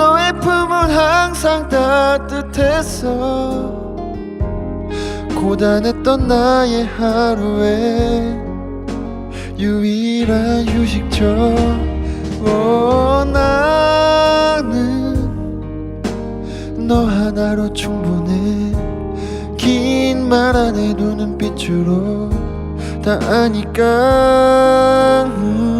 너의 품은 항상 따뜻했어 고단했던 나의 하루에 유일한 휴식처 오, 나는 너 하나로 충분해 긴 말안 해도 눈빛으로 다 아니까 음.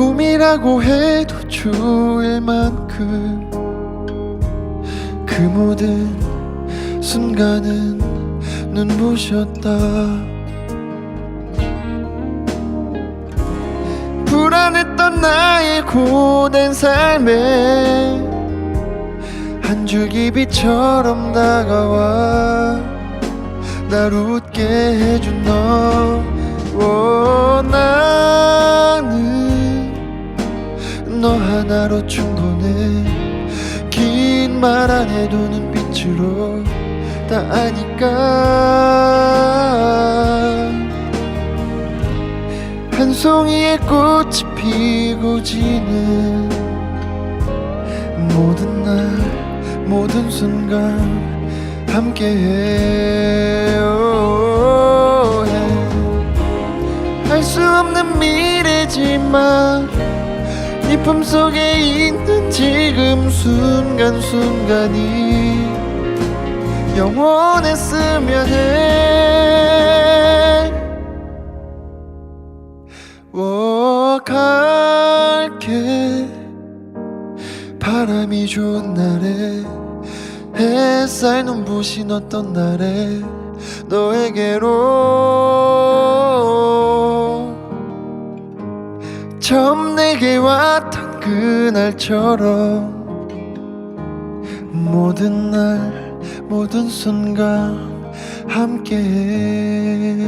꿈이라고 해도 좋을 만큼 그 모든 순간은 눈부셨다. 불안했던 나의 고된 삶에 한 줄기 빛처럼 다가와 날 웃게 해준 너. 오, 너 하나로 충분해 긴 말 안 해도 눈빛으로 다 아니까. 한 송이의 꽃이 피고 지는 모든 날 모든 순간 함께해요 네 품속에 있는 지금 순간순간이 영원했으면 해. 오, 갈게. 바람이 좋은 날에 햇살 눈부신 어떤 날에 너에게로 처음 내게 왔던 그날처럼 모든 날 모든 순간 함께해